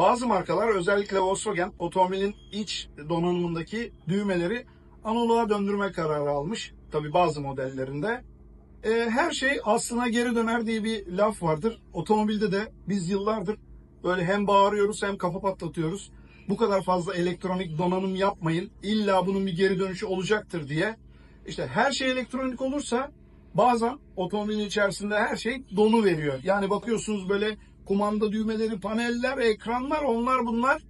bazı markalar özellikle Volkswagen otomobilin iç donanımındaki düğmeleri analoğa döndürme kararı almış. Tabi bazı modellerinde. E, her şey aslına geri döner diye bir laf vardır. Otomobilde de biz yıllardır böyle hem bağırıyoruz hem kafa patlatıyoruz. Bu kadar fazla elektronik donanım yapmayın. İlla bunun bir geri dönüşü olacaktır diye. İşte her şey elektronik olursa bazen otomobilin içerisinde her şey donu veriyor. Yani bakıyorsunuz böyle kumanda düğmeleri, paneller, ekranlar onlar bunlar.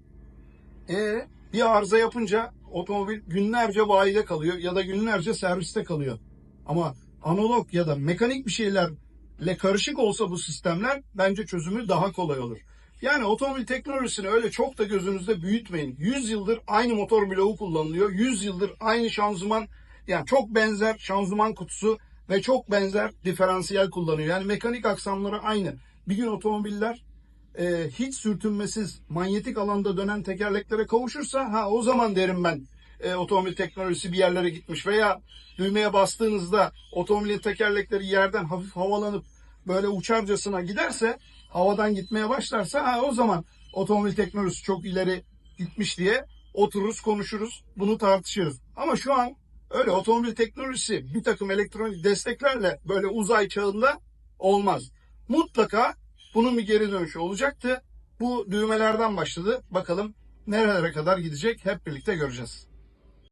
E bir arıza yapınca otomobil günlerce bayide kalıyor ya da günlerce serviste kalıyor. Ama analog ya da mekanik bir şeylerle karışık olsa bu sistemler bence çözümü daha kolay olur. Yani otomobil teknolojisini öyle çok da gözünüzde büyütmeyin. 100 yıldır aynı motor bloğu kullanılıyor. 100 yıldır aynı şanzıman yani çok benzer şanzıman kutusu ve çok benzer diferansiyel kullanıyor. Yani mekanik aksamları aynı. Bir gün otomobiller e, hiç sürtünmesiz manyetik alanda dönen tekerleklere kavuşursa ha o zaman derim ben e, otomobil teknolojisi bir yerlere gitmiş veya düğmeye bastığınızda otomobilin tekerlekleri yerden hafif havalanıp böyle uçarcasına giderse havadan gitmeye başlarsa ha o zaman otomobil teknolojisi çok ileri gitmiş diye otururuz konuşuruz bunu tartışırız. Ama şu an öyle otomobil teknolojisi bir takım elektronik desteklerle böyle uzay çağında olmaz. Mutlaka bunun bir geri dönüşü olacaktı. Bu düğmelerden başladı. Bakalım nerelere kadar gidecek hep birlikte göreceğiz.